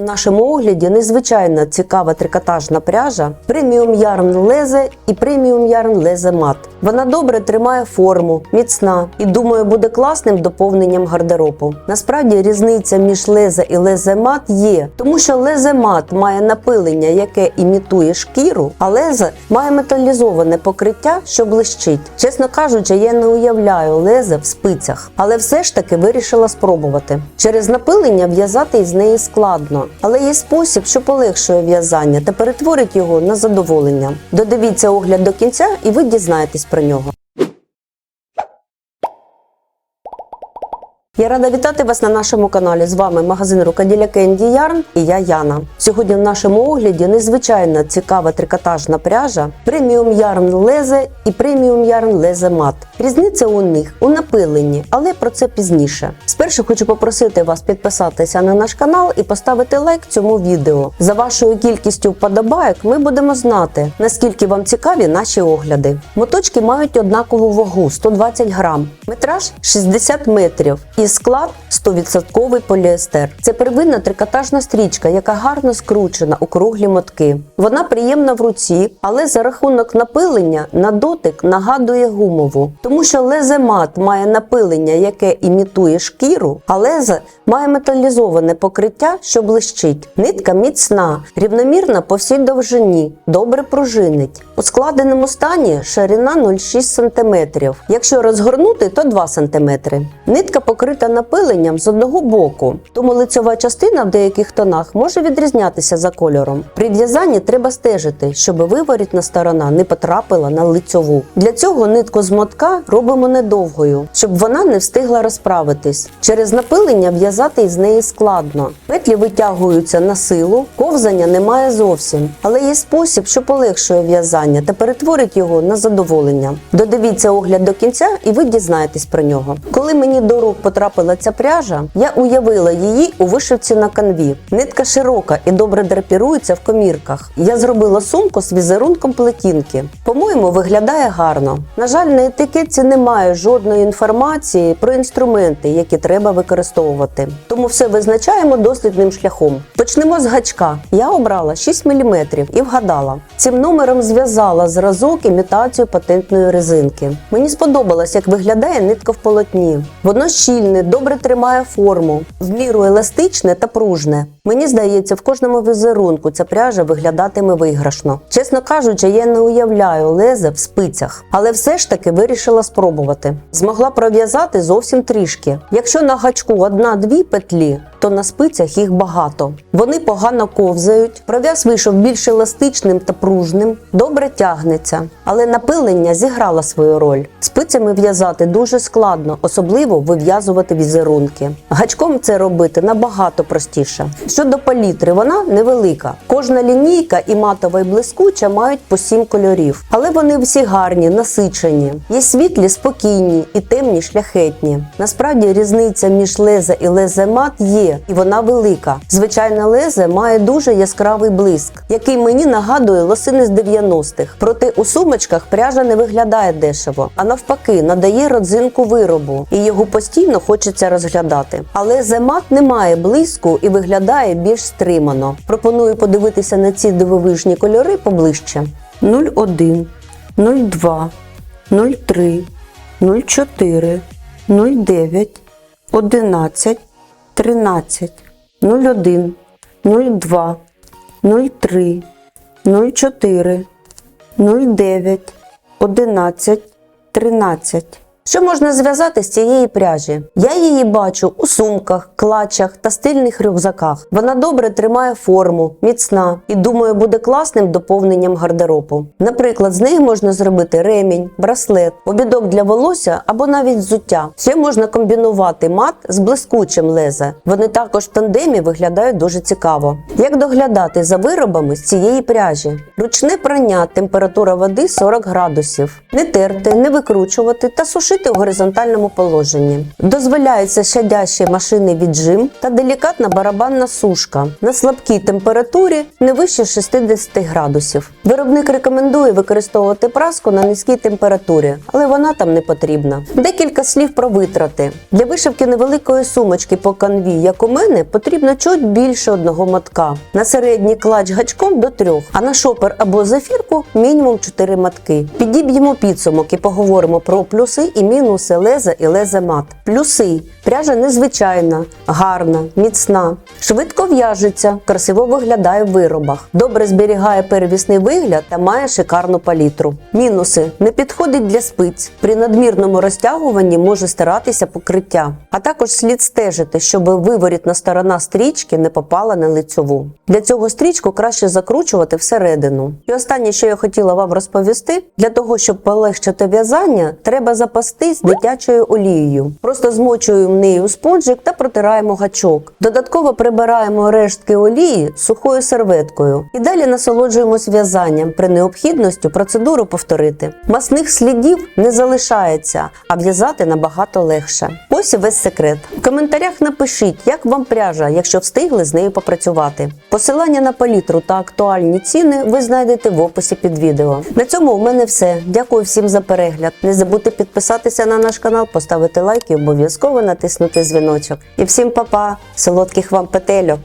У нашому огляді незвичайно цікава трикотажна пряжа преміум ярн лезе і преміум ярн лезе мат. Вона добре тримає форму, міцна і думаю, буде класним доповненням гардеробу. Насправді різниця між лезе і лезе мат є, тому що лезе мат має напилення, яке імітує шкіру, а лезе має металізоване покриття, що блищить. Чесно кажучи, я не уявляю лезе в спицях, але все ж таки вирішила спробувати. Через напилення в'язати із неї складно, але є спосіб, що полегшує в'язання та перетворить його на задоволення. Додивіться огляд до кінця, і ви дізнаєтесь про нього. Я рада вітати вас на нашому каналі. З вами магазин рукоділля Кенді Ярн і я Яна. Сьогодні в нашому огляді незвичайно цікава трикотажна пряжа преміум ярн лезе і преміум ярн лезе мат. Різниця у них у напиленні, але про це пізніше. Спершу хочу попросити вас підписатися на наш канал і поставити лайк цьому відео. За вашою кількістю вподобайок ми будемо знати, наскільки вам цікаві наші огляди. Моточки мають однакову вагу 120 грам, метраж 60 метрів і склад 100% поліестер. Це первинна трикотажна стрічка, яка гарно скручена у круглі мотки. Вона приємна в руці, але за рахунок напилення на дотик нагадує гумову, тому що лезе мат має напилення, яке імітує шкіру, а лезе має металізоване покриття, що блищить. Нитка міцна, рівномірна по всій довжині, добре пружинить. У складеному стані ширина 0,6 см. Якщо розгорнути, то 2 см. Нитка покрита напиленням з одного боку, тому лицьова частина в деяких тонах може відрізнятися за кольором. При в'язанні треба стежити, щоб виворітна сторона не потрапила на лицьову. Для цього нитку з мотка робимо недовгою, щоб вона не встигла розправитись. Через напилення в'язати із неї складно. Петлі витягуються на силу, ковзання немає зовсім, але є спосіб, що полегшує в'язання та перетворить його на задоволення. Додивіться огляд до кінця, і ви дізнаєтесь про нього. Коли мені до рук потрапила ця пряжа, я уявила її у вишивці на канві. Нитка широка і добре драпірується в комірках. Я зробила сумку з візерунком плетінки. По-моєму, виглядає гарно. На жаль, на етикетці немає жодної інформації про інструменти, які треба використовувати. Тому все визначаємо дослідним шляхом. Почнемо з гачка. Я обрала 6 мм і вгадала. Цим номером зв'язала зразок імітацію патентної резинки. Мені сподобалось, як виглядає нитка в полотні. Воно щільне, добре тримає форму, в міру еластичне та пружне. Мені здається, в кожному візерунку ця пряжа виглядатиме виграшно. Чесно кажучи, я не уявляю лезе в спицях, але все ж таки вирішила спробувати. Змогла пров'язати зовсім трішки. Якщо на гачку одна-дві петлі, то на спицях їх багато. Вони погано ковзають, пров'яз вийшов більш еластичним та пружним, добре тягнеться, але напилення зіграло свою роль. Спицями в'язати дуже складно, особливо вив'язувати візерунки. Гачком це робити набагато простіше. Щодо палітри, вона невелика. Кожна лінійка і матова і блискуча мають по сім кольорів, але вони всі гарні, насичені. Є світлі, спокійні і темні, шляхетні. Насправді різниця між лезе і лезе мат є, і вона велика. Звичайне лезе має дуже яскравий блиск, який мені нагадує лосини з 90-х. Проте у сумочках пряжа не виглядає дешево, а навпаки, надає родзинку виробу, і його постійно хочеться розглядати. Але земат не має блиску і виглядає більш стримано. Пропоную подивитися на ці дивовижні кольори поближче. 01, 02, 03, 04, 09, 11, 13, 01, 02, 03, 04, 09, 11, 13. Що можна зв'язати з цієї пряжі? Я її бачу у сумках, клатчах та стильних рюкзаках. Вона добре тримає форму, міцна і думаю, буде класним доповненням гардеробу. Наприклад, з неї можна зробити ремінь, браслет, обідок для волосся або навіть взуття. Ще можна комбінувати мат з блискучим лезе. Вони також в тандемі виглядають дуже цікаво. Як доглядати за виробами з цієї пряжі? Ручне прання, температура води 40 градусів. Не терти, не викручувати та сушити сушити у горизонтальному положенні. Дозволяється щадящий машинний віджим та делікатна барабанна сушка на слабкій температурі не вище 60 градусів. Виробник рекомендує використовувати праску на низькій температурі, але вона там не потрібна. Декілька слів про витрати. Для вишивки невеликої сумочки по канві, як у мене, потрібно чуть більше одного мотка. На середній клач гачком до трьох, а на шопер або зефірку мінімум 4 матки. Підіб'ємо підсумок і поговоримо про плюси і мінуси леза і леза мат. Плюси пряжа незвичайна, гарна, міцна, швидко в'яжеться, красиво виглядає в виробах, добре зберігає первісний вигляд та має шикарну палітру. Мінуси не підходить для спиць. При надмірному розтягуванні може стиратися покриття, а також слід стежити, щоб виворітна сторона стрічки не попала на лицьову. Для цього стрічку краще закручувати всередину. І останнє, що я хотіла вам розповісти, для того, щоб полегшити в'язання, треба запастись дитячою олією. Просто змочуємо нею спонжик та протираємо гачок. Додатково прибираємо рештки олії сухою серветкою і далі насолоджуємось в'язанням. При необхідності процедуру повторити. Масних слідів не залишається, а в'язати набагато легше. Ось і весь секрет. В коментарях напишіть, як вам пряжа, якщо встигли з нею попрацювати. Посилання на палітру та актуальні ціни ви знайдете в описі під відео. На цьому у мене все. Дякую всім за перегляд. Не забудьте підписатися на наш канал, поставити лайк і обов'язково натиснути дзвіночок. І всім па-па, солодких вам Sotelo.